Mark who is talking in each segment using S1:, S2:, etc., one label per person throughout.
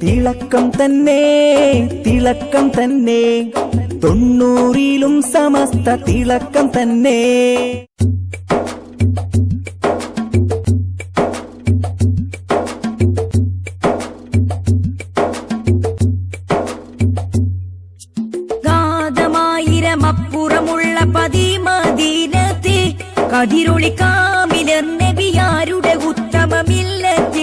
S1: തിളക്കം തന്നെ തിളക്കം തന്നെ. തൊണ്ണൂറിലും സമസ്ത തിളക്കം തന്നെ.
S2: ഗാതമായിരമപ്പുറമുള്ള പതിമദീനത്തെ കതിരൊളി കാമിലർ നബിയാരുടെ ഉത്തമമില്ലത്തിൽ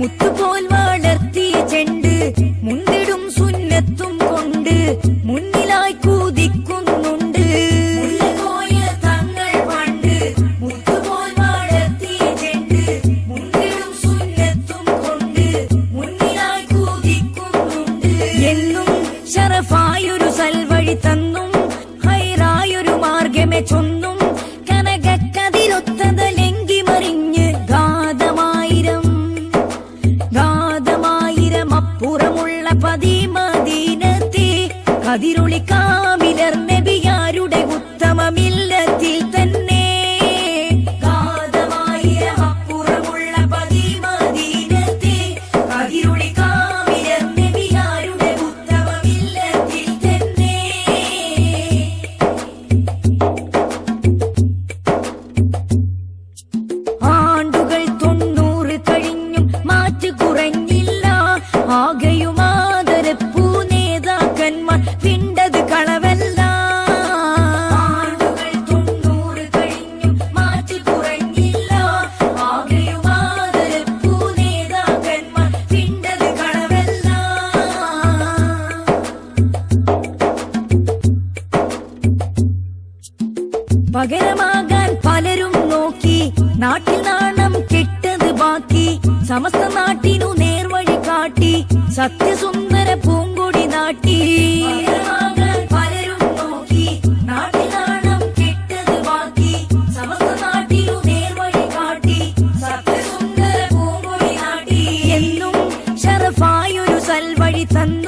S2: മുത്തുപോൽ വളർത്തി ചെണ്ട് മുണ്ടിടും സുന്നത്തും കൊണ്ട് മുന്നിലായി കൂതിക്കുന്നുണ്ട്. എന്നും ശറഫായൊരു സൽവഴി തന്നും കതിരൊളി കാമിലർ നബിയാരുടെ നേതാക്കന്മാർ പിണ്ടത് കളവല്ല ആണ്ടുകൾ തൊണ്ണൂറ് കഴിഞ്ഞും മാറ്റ് കുറഞ്ഞില്ല ആകെയും ആദരപ്പൂ നേതാക്കന്മാർ പിണ്ടത് കളവല്ല പകരമാകാൻ പലരും നോക്കി നാട്ടിൽ നാണം കെട്ടത് ബാക്കി സമസ്ത നാട്ടിനു നേർവഴി കാട്ടി സത്യസുന്ദര கல்வழி தந்த